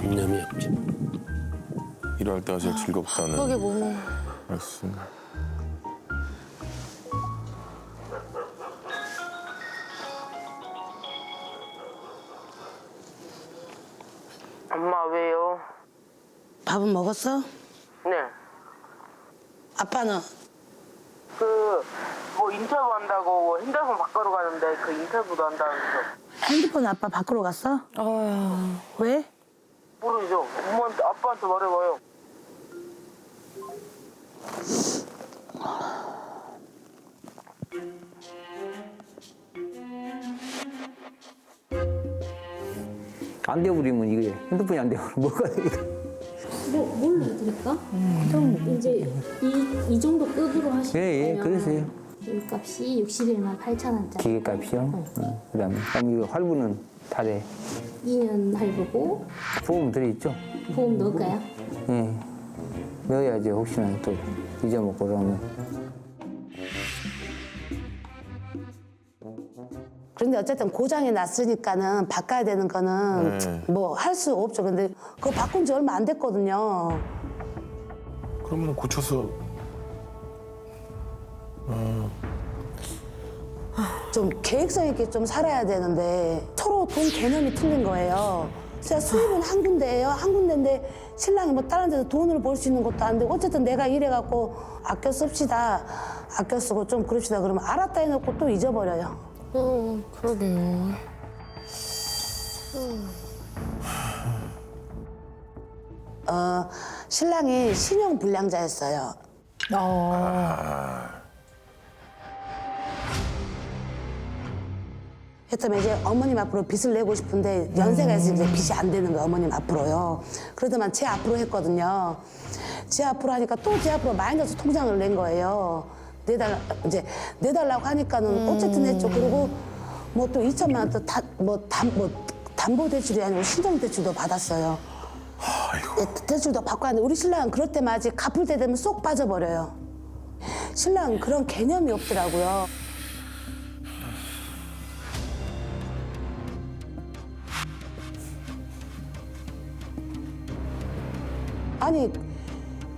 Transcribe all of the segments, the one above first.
잡념이 없지. 일할 때가 제일 즐겁다는 그게 뭐 말씀. 엄마 왜요? 밥은 먹었어? 네. 아빠는 그 뭐 인터뷰 한다고 뭐 핸드폰 바꾸러 가는데 그 인터뷰도 한다면서 핸드폰 아빠 밖으로 갔어? 왜? 모르죠. 엄마한테 아빠한테 말해봐요. 안 돼버리면 이게 핸드폰이 안 돼버리면 뭐가 되겠다. 뭐, 뭘로 드릴까? 좀 이제 이, 이 정도 급으로 하시면 예, 예, 그러세요. 값이 61만 8천 원짜리 기계값이요. 어, 그다음에 그럼 이거 할부는 달에 2년 할부고 보험 들어있죠. 보험 넣을까요? 예. 넣어야지 혹시나 또 잊어먹고 그러면. 그런데 어쨌든 고장이 났으니까는 바꿔야 되는 거는 네. 뭐할 수 없죠. 근데 그거 바꾼 지 얼마 안 됐거든요. 그러면 고쳐서 좀 계획성 있게 좀 살아야 되는데 서로 돈 개념이 틀린 거예요. 제가 수입은 한 군데예요. 한 군데인데 신랑이 뭐 다른 데서 돈을 벌 수 있는 것도 안 되고 어쨌든 내가 일해갖고 아껴 씁시다. 아껴 쓰고 좀 그럽시다. 그러면 알았다 해놓고 또 잊어버려요. 어, 그러게요. 어, 신랑이 신용 불량자였어요. 했더니 이제 어머님 앞으로 빚을 내고 싶은데 연세가 있으니까 이제 빚이 안 되는 거예요 어머님 앞으로요. 그러더만 제 앞으로 했거든요. 제 앞으로 하니까 또 제 앞으로 마이너스 통장을 낸 거예요. 내달 이제 내달라고 하니까는 어쨌든 했죠. 그리고 뭐 또 2천만 원또 뭐담 뭐 담보 대출이 아니고 신용 대출도 받았어요. 예, 대출도 받고 하는데 우리 신랑은 그럴 아직 갚을 때 되면 쏙 빠져버려요. 신랑은 그런 개념이 없더라고요 아니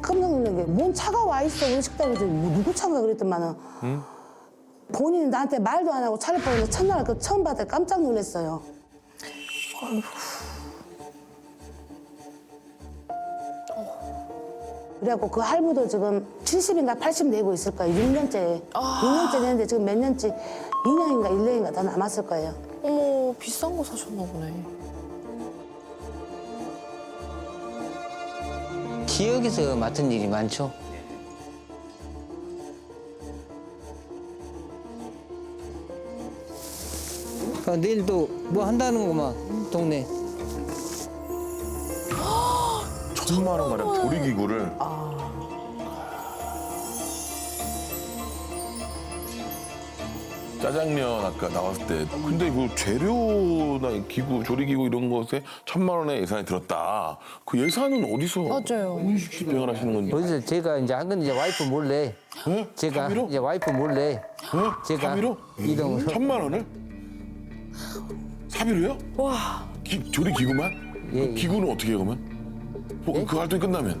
깜짝 놀란 게 뭔 차가 와 있어 우리 식당에 뭐 누구 차가 그랬더만은 본인이 나한테 말도 안 하고 차를 보는데 첫날 그 처음 봤을 때 깜짝 놀랐어요. 그래갖고 그 할부도 지금 70인가 80 내고 있을 거예요. 6년째. 6년째 내는데 지금 몇 년째 2년인가 1년인가 더 남았을 거예요. 어머, 비싼 거 사셨나 보네. 지역에서 맡은 일이 많죠. 아, 내일 또뭐 한다는 거만 동네. 천만 원 가량 조리기구를 짜장면 아까 나왔을 때 근데 그 재료나 기구 조리기구 이런 것에 천만 원의 예산이 들었다 그 예산은 어디서 맞아요. 집행을 하시는 건지 어디서 제가 이제 한 건 이제 와이프 몰래. 네? 제가 사비로? 이제 와이프 몰래 네? 제가 사비로? 이동을 천만 원을? 사비로요? 와. 기, 조리기구만? 예, 그 예. 기구는 어떻게 해 그러면? 뭐, 예? 그 활동이 끝나면?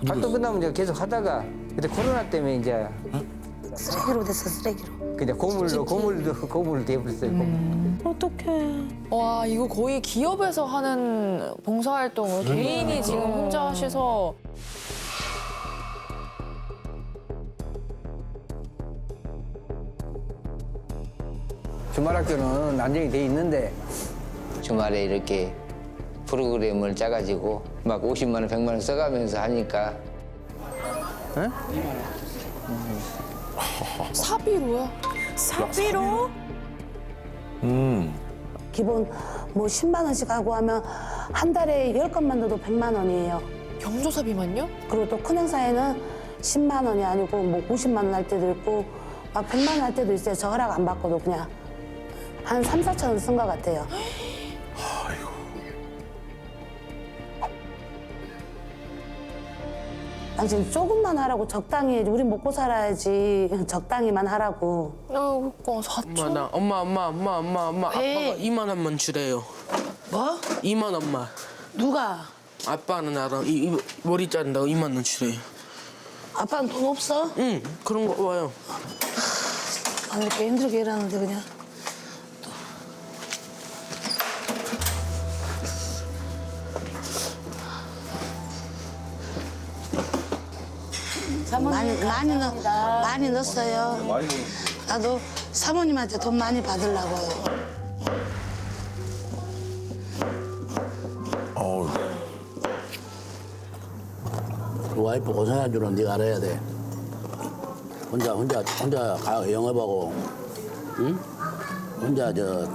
그 누가- 활동 끝나면 이제 계속 하다가 근데 코로나 때문에 이제 쓰레기로 됐어, 쓰레기로. 그냥 고물로 고물로 고물로 돼버렸어요. 와, 이거 거의 기업에서 하는 봉사활동을 개인이 지금 혼자 하셔서. 주말 학교는 안정이 돼 있는데. 주말에 이렇게 프로그램을 짜가지고 막 50만 원, 100만 원 써가면서 하니까 사비로요? 사비로? 음. 기본 뭐 10만 원씩 하고 하면 한 달에 10건만 넣어도 100만 원이에요. 경조사비만요? 그리고 또 큰 행사에는 10만 원이 아니고 뭐 50만 원 할 때도 있고 막 100만 원 할 때도 있어요. 저 허락 안 받고도 그냥 한 3, 4천 원 쓴 것 같아요. 당신 조금만 하라고 적당히 해야지. 우리 먹고 살아야지. 적당히만 하라고. 아, 그니까 4천. 엄마 나 엄마 엄마 엄마 엄마 엄마 왜? 아빠가 2만 원만 주래요. 뭐? 2만 원만. 누가? 아빠는 나랑 이, 이 머리 자른다고 2만 원 주래. 아빠는 돈 없어? 응, 그런 거 와요. 아, 이렇게 힘들게 일하는데 그냥. 많이 많이 넣 많이 넣었어요. 나도 사모님한테 돈 많이 받으려고요. 어우, 그 와이프 고생한 줄은 네가 알아야 돼. 혼자 혼자 혼자 가 영업하고, 응? 혼자 저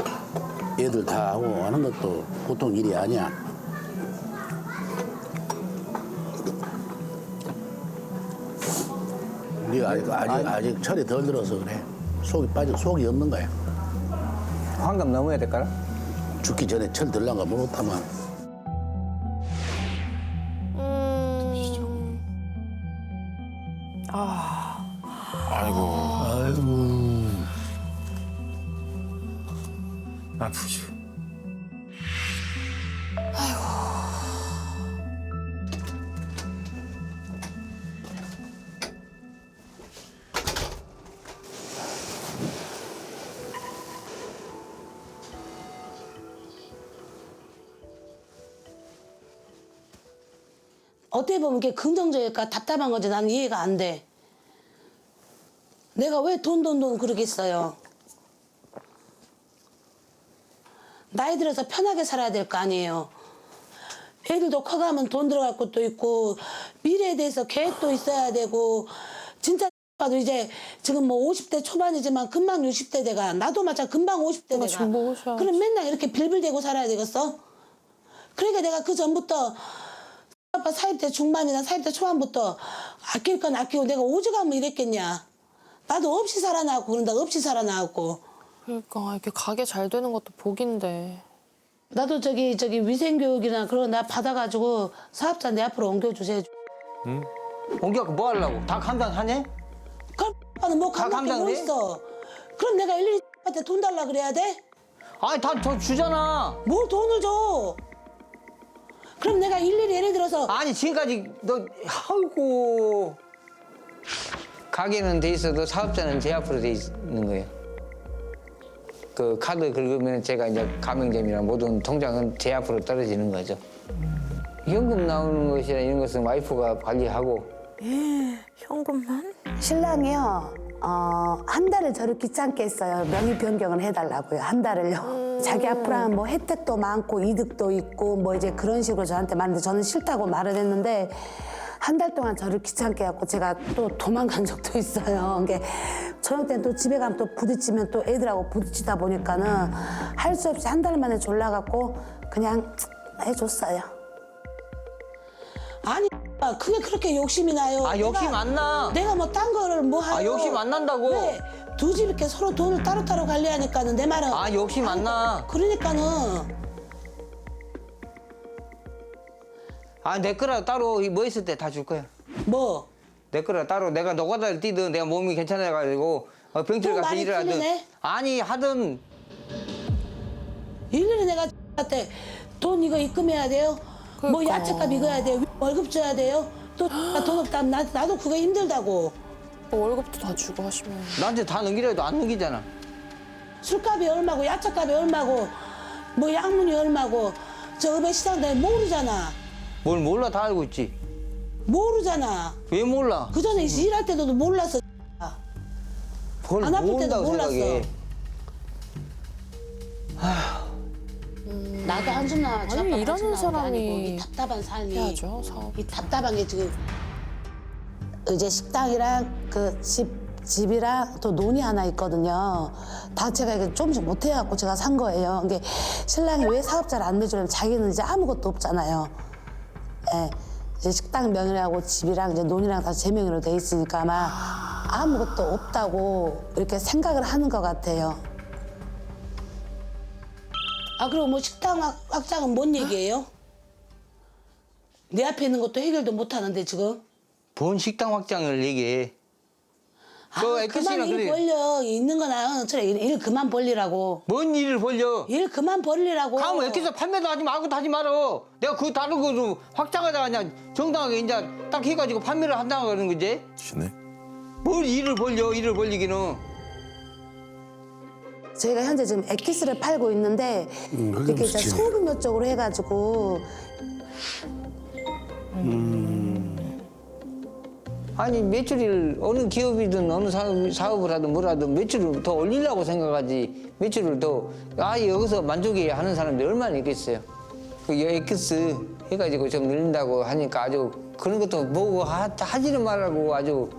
애들 다 하고 하는 것도 보통 일이 아니야. 네가 아직 아직 아직 철이 덜 들어서 그래. 속이 빠져 속이 없는 거야. 환갑 넘어야 될까라? 죽기 전에 철 들란가 모르겠다만. 어떻게 보면 그게 긍정적일까 답답한 거지 나는 이해가 안 돼. 내가 왜 돈 돈 돈 그러겠어요. 나이 들어서 편하게 살아야 될 거 아니에요. 애들도 커가면 돈 들어갈 것도 있고 미래에 대해서 계획도 있어야 되고 진짜 봐도 이제 지금 뭐 50대 초반이지만 금방 60대 돼가 나도 마찬 금방 50대 맞아, 돼가. 그럼 맨날 이렇게 빌빌대고 살아야 되겠어? 그러니까 내가 그 전부터 아빠 40대 중반이나 40대 초반부터 아낄 건 아끼고 내가 오죽하면 이랬겠냐. 나도 없이 살아나왔고 그런다 없이 살아나왔고 그러니까 이렇게 가게 잘 되는 것도 복인데. 나도 저기 저기 위생교육이나 그런 거나 받아가지고 사업자 내 앞으로 옮겨주세요. 옮겨갖고 뭐 하려고? 닭 한 단 하냐? 그럼 아빠는 뭐 다 감당해 뭐 해? 있어. 그럼 내가 일일이 한테 돈 달라 그래야 돼? 아니 다 더 주잖아. 뭘 돈을 줘? 그럼 내가 일일이 예를 들어서 아니 지금까지 너 아이고 가게는 돼 있어도 사업자는 제 앞으로 돼 있는 거예요. 그 카드 긁으면 제가 이제 가맹점이나 모든 통장은 제 앞으로 떨어지는 거죠. 현금 나오는 것이나 이런 것은 와이프가 관리하고 신랑이요. 어, 한 달을 저를 귀찮게 했어요. 명의 변경을 해달라고요. 한 달을요. 자기 앞으로 하면 뭐 혜택도 많고 이득도 있고 뭐 이제 그런 식으로 저한테 말했는데 저는 싫다고 말을 했는데 한 달 동안 저를 귀찮게 해갖고 제가 또 도망간 적도 있어요. 그게 저녁 때는 또 집에 가면 또 부딪히면 또 애들하고 부딪히다 보니까는 할 수 없이 한 달 만에 졸라갖고 그냥 해줬어요. 아니 그게 그렇게 욕심이 나요. 아 욕심 안 나. 내가 뭐 딴 거를 뭐 하고 아, 욕심 안 난다고? 왜? 두 집 이렇게 서로 돈을 따로따로 관리하니까는 내 말은 아 욕심 안 나. 그러니까는 아 내 거라 따로 뭐 있을 때 다 줄 거야. 뭐 내 거라 따로 내가 노가다를 뛰든 내가 몸이 괜찮아가지고 어, 병실 또 가서 많이 일을 하든 틀리네? 아니 하든 일일이 내가 한테 돈 이거 입금해야 돼요 뭐 그러니까. 야채값 이거 해야 돼요 월급 줘야 돼요 또 돈 없다 하면 나, 나도 그거 힘들다고 뭐 월급도 다 주고 하시면. 나한테 다 넘기려 해도 안 넘기잖아. 술값이 얼마고 야채값이 얼마고 뭐 양문이 얼마고 저 읍의 시장 내 모르잖아 뭘 몰라 다 알고 있지. 모르잖아 왜 몰라? 그 전에 일할 때도 몰랐어 뭘안 아플 때도 모른다고 몰랐어. 생각해. 나도 한숨 나와. 저 아니, 일하는 사람이 이 답답한 삶이. 해야죠, 사업. 이 답답한 게 지금 이제 식당이랑 그 집 집이랑 또 논이 하나 있거든요. 다 제가 이게 조금씩 못 해갖고 제가 산 거예요. 이게 신랑이 왜 사업자를 안 내주냐면 자기는 이제 아무것도 없잖아요. 예. 이제 식당 명의라고 집이랑 이제 논이랑 다 제 명의로 돼 있으니까 아마 아무것도 없다고 이렇게 생각을 하는 것 같아요. 아 그리고 뭐 식당 확- 확장은 뭔 얘기예요? 내 앞에 있는 것도 해결도 못 하는데 지금 본 식당 확장을 얘기해. 아, 그 그만 엑기스가 일 그래. 벌려 있는 거나 저래 일, 일 그만 벌리라고 뭔 일을 벌려? 일 그만 벌리라고 가면 엑기스 판매도 하지 말고 하지 말어. 내가 그 다른 거좀 확장하다가 그냥 정당하게 이제 딱 해가지고 판매를 한다고 그러는 거지. 지네. 뭘 일을 벌려? 일을 벌리기는. 저희가 현재 지금 엑기스를 팔고 있는데 음, 그게 이렇게 이제 소규모 쪽으로 해가지고 아니 매출을 어느 기업이든 어느 사업, 사업을 하든 뭐라든 매출을 더 올리려고 생각하지 매출을 더 아 여기서 만족해 하는 사람들이 얼마나 있겠어요 그 엑기스 해가지고 좀 늘린다고 하니까 아주 그런 것도 보고 하, 하지는 말라고 아주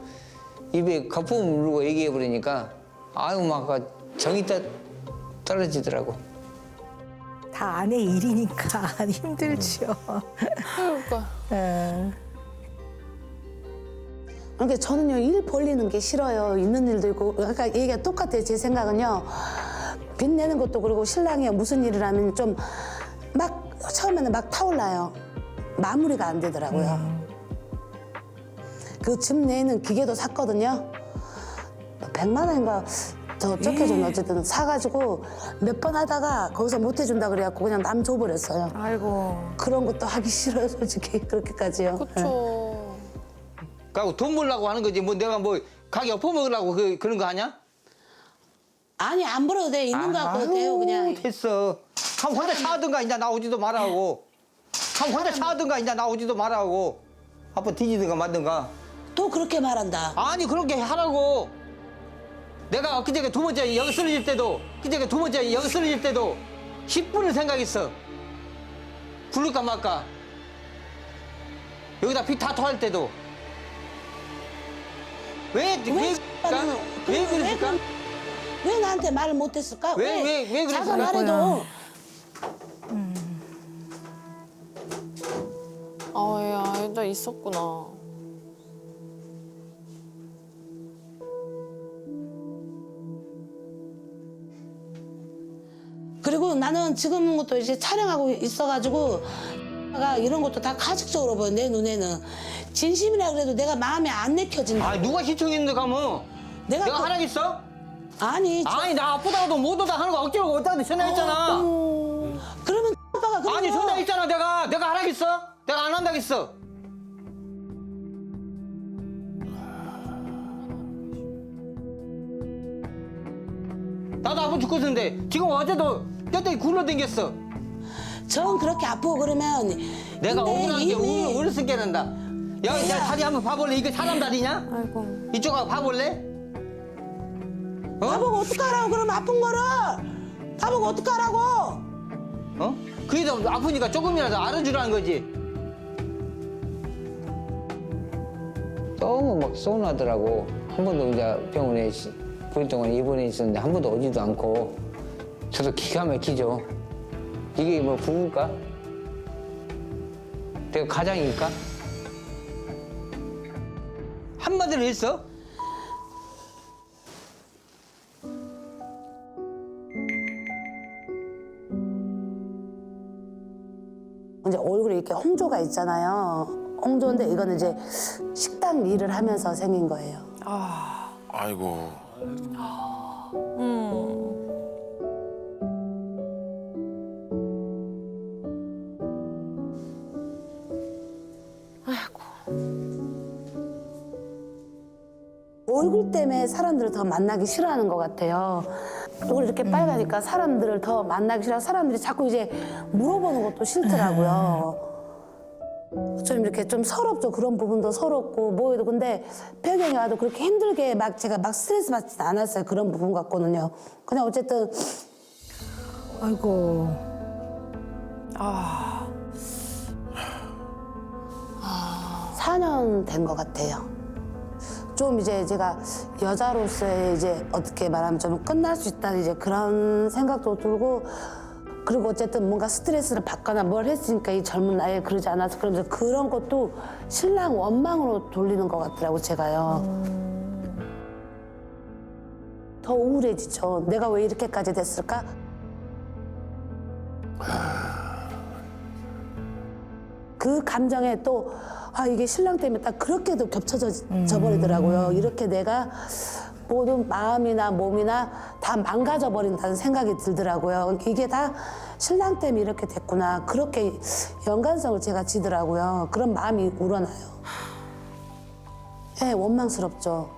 입에 거품 물고 얘기해 버리니까 아유 막 정이 떠, 떨어지더라고 다 아내 일이니까 힘들죠. 그러니까 예. 그러니까 저는요 일 벌리는 게 싫어요. 있는 일도 있고. 아까 얘기가 똑같아요 제 생각은요. 빚 내는 것도 그리고 신랑이 무슨 일을 하면 좀 막 처음에는 막 타올라요. 마무리가 안 되더라고요. 그집 내는 기계도 샀거든요. 100만 원인가 더 적게 줬나 어쨌든 사가지고 몇 번 하다가 거기서 못 해준다 그래갖고 그냥 남 줘버렸어요. 아이고. 그런 것도 하기 싫어요 솔직히. 그렇게까지요. 예. 그쵸. 그 리고 돈 벌려고 하는 거지 뭐 내가 뭐 가게 엎어먹으려고 그, 그런 거 하냐? 아니 안 벌어도 돼 있는 거 갖고 돼요 그냥 됐어. 그럼 혼자 차든가 이제 나오지도 말아하고. 그럼 혼자 차든가 이제 나오지도 말아하고. 아빠 뒤지든가 말든가. 또 그렇게 말한다. 아니 그렇게 하라고. 내가 엊그저께 두 번째 여기 쓰러질 때도 그저께 두 번째 여기 쓰러질 때도 10분을 생각했어. 부를까 말까. 여기다 비 다 토할 때도. 왜, 왜, 왜왜 왜 그랬을까? 그럼- 왜 나한테 말을 못했을까? 왜, 왜, 왜 그랬을까? 말해도 아, 얘 아이다 있었구나. 그리고 나는 지금 것도 이제 촬영하고 있어가지고 가 이런 것도 다 가식적으로 보여 내 눈에는. 진심이라 그래도 내가 마음에 안 내켜진다. 아 누가 시청했는데 가면 내가 내가 그- 하라겠어? 아니 저- 아니 나 아프다고도 못 오다 하는 거 억지로 어디다 전화했잖아. 그러면 오빠가 그런 아니 거- 전화했잖아 내가. 내가 하라겠어? 내가 안 한다겠어? 나도 아파 죽겠는데 지금 어제도 떼떼 굴러댕겼어 전 그렇게 아프고 그러면 내가 근데 억울한 게 이미 오늘 오늘 쓴게난다 야, 야 다리 한번 봐볼래? 이게 사람 다리냐? 아이고. 이쪽 하고 봐볼래? 어? 나보고 어떡하라고 그러면 아픈 거를 나보고 어떡하라고 어? 그래도 아프니까 조금이라도 알아주라는 거지. 너무 막 서운하더라고. 한 번도 이제 병원에 9일 동안 입원해 있었는데 한 번도 오지도 않고 저도 기가 막히죠. 이게 뭐 부부일까? 내가 가장일까? 한마디로 했어? 이제 얼굴에 이렇게 홍조가 있잖아요. 홍조인데 이거는 이제 식당 일을 하면서 생긴 거예요. 아이고. 얼 굴 때문에 사람들을 더 만나기 싫어하는 것 같아요. 얼굴이 이렇게 빨가니까 사람들을 더 만나기 싫어. 사람들이 자꾸 이제 물어보는 것도 싫더라고요. 좀 이렇게 좀 서럽죠. 그런 부분도 서럽고 뭐해도 근데 배경이 와도 그렇게 힘들게 막 제가 막 스트레스 받지 않았어요. 그런 부분 갖고는요. 그냥 어쨌든 아이고. 아, 4년 된 것 같아요. 좀 이제 제가 여자로서의 이제 어떻게 말하면 좀 끝날 수 있다는 이제 그런 생각도 들고 그리고 어쨌든 뭔가 스트레스를 받거나 뭘 했으니까 이 젊은 나이에 그러지 않아서 그러면서 그런 것도 신랑 원망으로 돌리는 것 같더라고 제가요. 더 우울해지죠. 내가 왜 이렇게까지 됐을까? 그 감정에 또 아 이게 신랑 때문에 딱 그렇게도 겹쳐져 져 버리더라고요. 이렇게 내가 모든 마음이나 몸이나 다 망가져 버린다는 생각이 들더라고요. 이게 다 신랑 때문에 이렇게 됐구나. 그렇게 연관성을 제가 지더라고요. 그런 마음이 우러나요. 예, 원망스럽죠.